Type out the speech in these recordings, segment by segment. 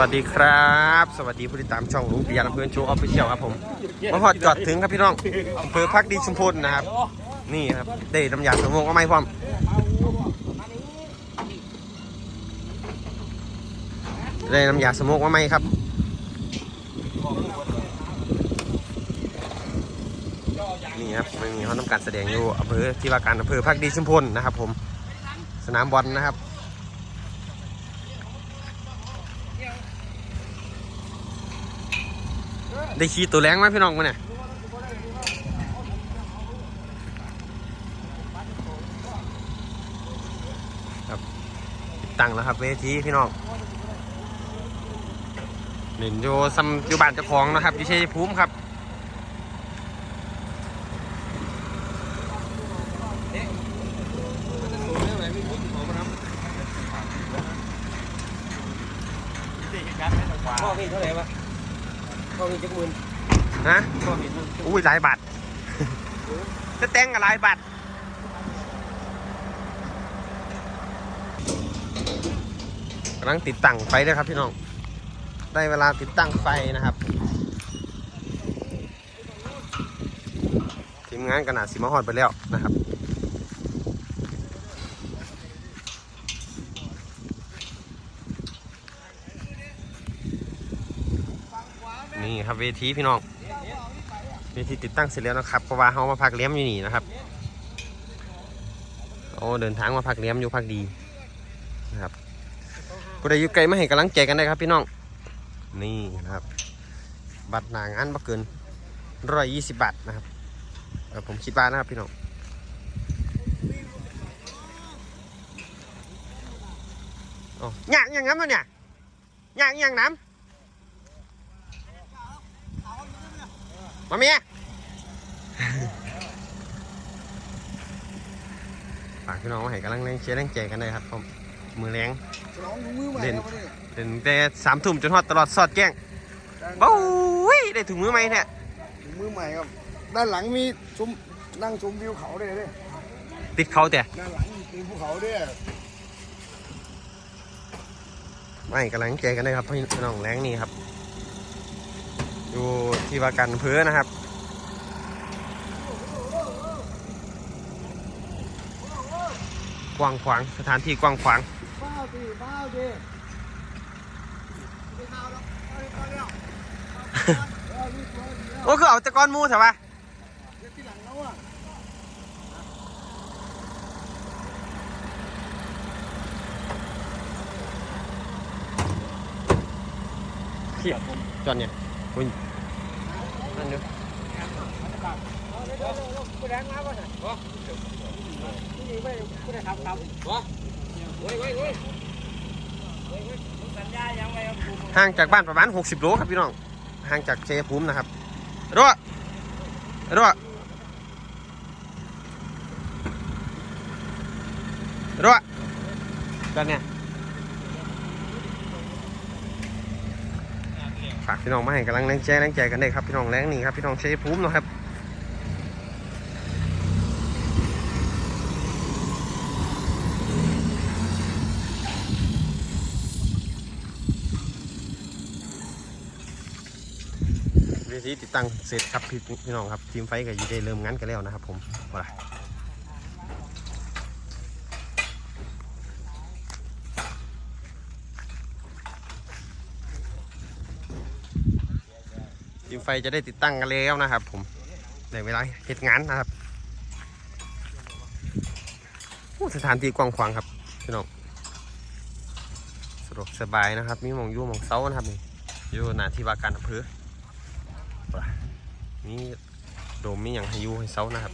วัสดีครับ สวัสดีผู้ติดตามช่องลุงเปียร์เพื่อนโชว์ออฟฟิเชียลครับผมมาพอจอดถึงครับพี่น้องอำเภอพักดีชุมพลนะครับ นี่ครับได้น้ำยาสมงก็ไม่พร้อมได้น้ำยาสมงว่าไหมครับนี่ครับไม่มีเขาทำการแสดงอยู่อำเภอที่ว่าการอำเภอพักดีชุมพลนะครับ ผม สนามบอลนะครับ ได้ขี่ตัวแรงไหมพี่น้องมาเนี่ยครับตั้งแล้วครับเวทีพี่น้องเล่นอยู่ซัมอยู่บ้านเจ้าของนะครับอยู่ชัยภูมิครับพ่อพี่เท่าไหร่วะ พ่อพี่จักหมื่นฮะพ่อพี่อุ้ยหลายบาทจะแต่งกับหลายบาทกำลังติดตั้งไฟด้วยครับพี่น้อง ได้เวลาติดตั้งไฟนะครับทีมงานกระนาดสีมะฮอดไปแล้วนะครับ นี่ครับเวทีพี่น้องเวทีติดตั้งเสร็จแล้วนะครับเพราะว่าเขามาพักเลี้ยมอยู่นี่นะครับโอ้เดินทางมาพักเลี้ยมอยู่พักดีนะครับผู้ใดอยู่ไกลมาให้กำลังใจกันได้ครับพี่น้องนี่นะครับ บัตรหนางานบ่เกินร้อยยี่สิบบาทนะครับผมคิดว่านะครับพี่น้องโอ้ยากอย่างน้ำมันเนี่ยยากอย่างน้ำ มาเมียฝากพี่น้องมาให้กำลังแรงเชียร์แรงใจกันได้ครับผมมือแรงร้องมือใหม่เด่นครับนี่เด่นแต่สามทุ่มจนฮอดตลอดสอดแกล้งเบ้าวิได้ถุงมือไหมเนี่ยมือใหม่ครับ ด้านหลังมีชมนั่งชมวิวเขาด้วยเลยติดเขาแต่ด้านหลังมีภูเขาด้วยไม่กำลังใจกันได้ครับพี่น้องแรงนี่ครับ อยู่ที่ว่าการอำเภอนะครับ กว้างขวางสถานที่กว้างขวางบ้าดิบ้าดิโอ้คือเอาตะกอนมูใช่ปะที่หลังแล้วอะเขียจอนเนี่ย อุ้ยนั่นดูผู้แดงมาป่ะเนี่ยนี่ไม่ผู้แดงครับครับวะเว้ยเว้ยเว้ยสัญญายังไงครับห่างจากบ้านประมาณ 60 โลครับพี่น้อง ห่างจากเชยภูมินะครับรัวรัวรัวจอนเนี่ย ฝากพี่น้องมาให้กำลังแรงใจแรงใจกันได้ครับพี่น้องแรงนี่ครับพี่น้องเชยภูมิเนาะครับเวทีติดตั้งเสร็จครับพี่น้องครับทีมไฟก็อยู่ได้เริ่มงานกันแล้วนะครับผมว่าที มไฟจะได้ติดตั้งกันแล้วนะครับ ผมในเวลาเหตุงานนะครับสถานที่กว้างขวางครับพี่น้องสะดวกสบายนะครับมีมองยู่มองเซานะครับนี่อยู่หน้าที่ว่าการอำเภอมีโดมมีอย่างให้ยู่ให้เซานะครับ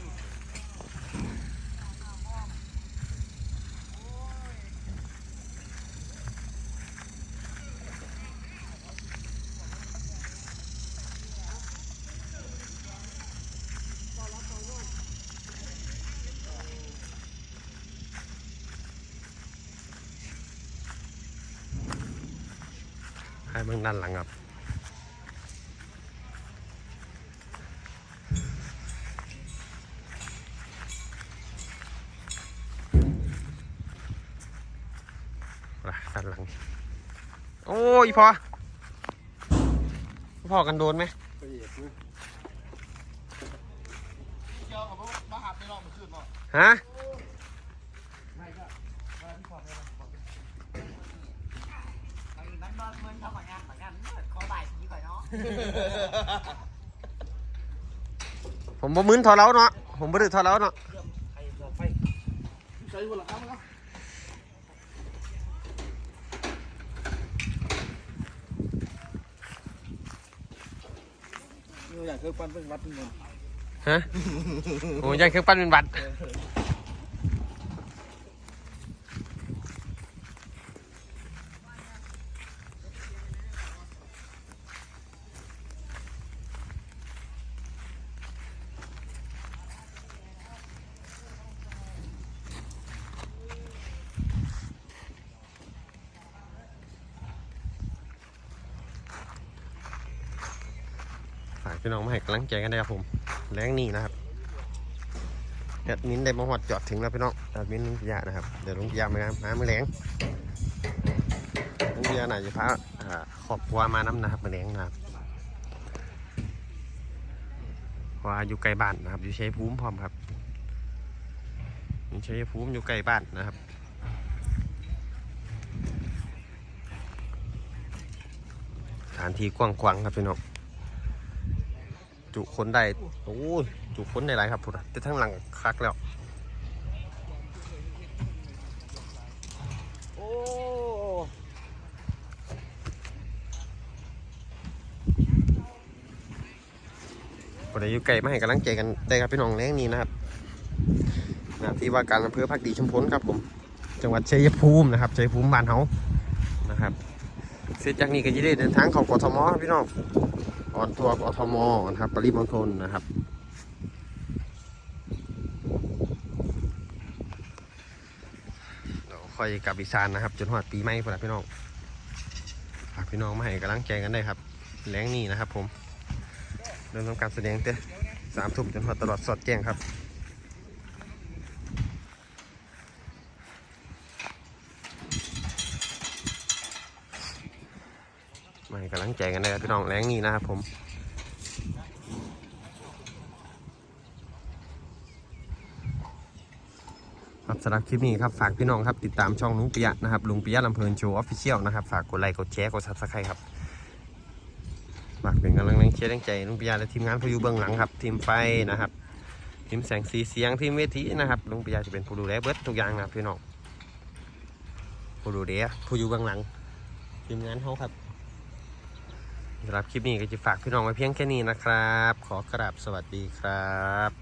บื้องด้านหลังครับ ด้านหลัง โอ้ยพอ พอกันโดนไหมไปเอกนะเกี่ยวกับมาหาไปลองมาขึ้นเนาะ ฮะ มันนอนเมืองเขาเหมือนกันเหมือนกันขอบ่ายทีก่อนเนาะ ผมบ่มึนทอเล้าเนาะ ผมบ่ดื้อทอเล้าเนาะไอ้บอกไปใช้เวลาครับนะอยากเคยปั้นเป็นวัดเป็นเงินฮะ โอ้ยยังเครื่องปั้นเป็นบัตร พี่น้องมาให้กำลังใจกันได้ครับผม แรงนี่นะครับแอดมินได้มาหอดจอดถึงแล้วพี่น้องแอดมินลุงพิยานะครับ เดี๋ยวลุงพิยามาหามือแรงลุงพิยาน่าจะพาอ่าครอบครัวมาน้ำนะครับมือแรงนะครับว่าอยู่ใกลบ้านนะครับ อยู่ใชัยภูมิพร้อมครับอยู่ชัยภูมิอยู่ใกลบ้านนะครับสถานที่กว้างๆครับพี่น้อง จุคนได้โอ้ยจุคนได้หลายครับพุ่นน่ะแต่ทั้งหลังคักแล้วโอ้คนใดยู่ไกลมาให้กำลังใจกันได้ครับพี่น้องแรงนี้นะครับนะที่ว่าการอำเภอพักดีชุมพลครับผม จังหวัดชัยภูมินะครับชัยภูมิบ้านเฮานะครับเสร็จจากนี้ก็จะได้เดินทางเข้ากทมครับพี่น้อง ออนทัวร์กทมนะครับ ปริมณฑลนะครับเดี๋ยวค่อยกลับอีสานนะครับ จนหอดปีใหม่พุ่นละพี่น้องฝากพี่น้องมาให้กำลังใจกันได้ครับ แรงนี่นะครับผม เริ่มทำการแสดงเต้สามทุ่มจนหอดตลอดสอดแจ้งครับ ให้กำลังใจกันได้ครับพี่น้องแรงนี้นะครับผมครับสำหรับคลิปนี้ครับฝากพี่น้องครับติดตามช่องลุงปิยะนะครับลุงปิยะลำเพลินโชว์ออฟฟิเชียลนะครับฝากกดไลค์กดแชร์กดซับสไครต์ครับฝากเป็นกำลังแรงเชียร์แรงใจลุงปิยาและทีมงานผู้อยู่เบื้องหลังครับทีมไฟนะครับทีมแสงสีเสียงทีมเวทีนะครับลุงปิยาจะเป็นผู้ดูแลเบิร์ดทุกอย่างนะพี่น้องผู้ดูแลผู้อยู่เบื้องหลังทีมงานเขาครับ สำหรับคลิปนี้ก็จะฝากพี่น้องไว้เพียงแค่นี้นะครับ ขอกราบสวัสดีครับ